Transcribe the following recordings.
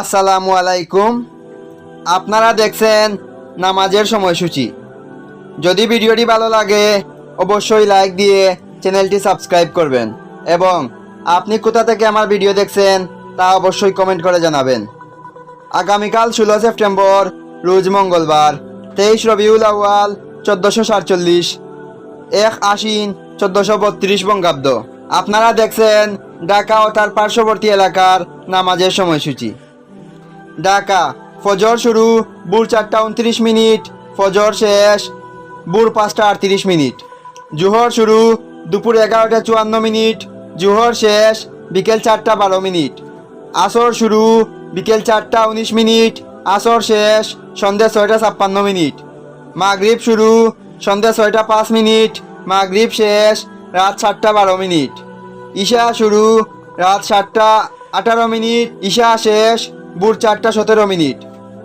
আসসালামু আলাইকুম। আপনারা দেখছেন নামাজের সময়সূচি। যদি ভিডিওটি ভালো লাগে, অবশ্যই লাইক দিয়ে চ্যানেলটি সাবস্ক্রাইব করবেন এবং আপনি কোথা থেকে আমার ভিডিও দেখছেন, তা অবশ্যই কমেন্ট করে জানাবেন। আগামীকাল ষোলো সেপ্টেম্বর, রোজ মঙ্গলবার, তেইশ রবিউল আউয়াল, চোদ্দোশো সাতচল্লিশ, এক আশ্বিন, চোদ্দশো বত্রিশ বঙ্গাব্দ। আপনারা দেখছেন ঢাকা ও তার পার্শ্ববর্তী এলাকার নামাজের সময়সূচি। ঢাকা। ফজর শুরু ভোর চারটা উনত্রিশ মিনিট, ফজর শেষ ভোর পাঁচটা আটত্রিশ মিনিট। জোহর শুরু, দুপুর এগারোটা চুয়ান্ন মিনিট, জোহর শেষ, বিকেল চারটা বারো মিনিট। আসর শুরু, বিকেল চারটা উনিশ মিনিট, আসর শেষ, সন্ধ্যে ছয়টা ছাপ্পান্ন মিনিট। মাগরিব শুরু, সন্ধ্যে ছয়টা পাঁচ মিনিট, মাগরিব শেষ, রাত সাতটা বারো মিনিট। ঈশা শুরু, রাত সাতটা আঠারো মিনিট, ঈশা শেষ ভোর চারটা সতেরো মিনিট।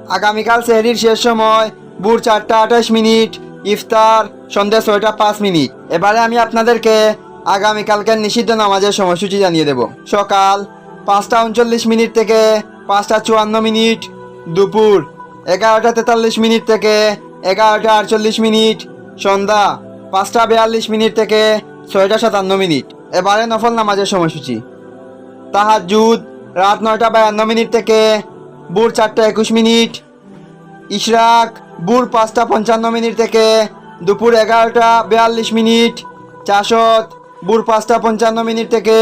আগামীকাল সেহরির শেষ সময়, ভোর চারটা আঠাশ মিনিট, ইফতার, সন্ধ্যা ছয়টা পাঁচ মিনিট। এবারে আমি আপনাদেরকে আগামীকালকের নিষিদ্ধ নামাজের সময়সূচি জানিয়ে দেব। সকাল পাঁচটা উনচল্লিশ মিনিট থেকে পাঁচটা চুয়ান্ন মিনিট, দুপুর এগারোটা তেতাল্লিশ মিনিট থেকে এগারোটা আটচল্লিশ মিনিট, সন্ধ্যা পাঁচটা বিয়াল্লিশ মিনিট থেকে ছয়টা সাতান্ন মিনিট। এবারে নফল নামাজের সময়সূচি। তাহার তাহাজুদ রাত নয়টা বায়ান্ন মিনিট থেকে ভোর চারটা একুশ মিনিট। ইশরাক, ভোর পাঁচটা পঞ্চান্ন মিনিট থেকে দুপুর এগারোটা বিয়াল্লিশ মিনিট। চাষত, ভোর পাঁচটা পঞ্চান্ন মিনিট থেকে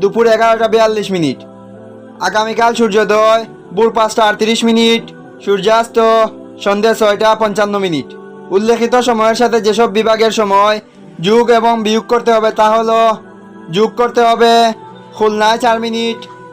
দুপুর এগারোটা বিয়াল্লিশ মিনিট। আগামীকাল সূর্যোদয়, ভোর পাঁচটা আটত্রিশ মিনিট। সূর্যাস্ত, সন্ধ্যে ছয়টা পঞ্চান্ন মিনিট। উল্লেখিত সময়ের সাথে যেসব বিভাগের সময় যোগ এবং বিয়োগ করতে হবে তা হলো, যোগ করতে হবে খুলনায় চার মিনিট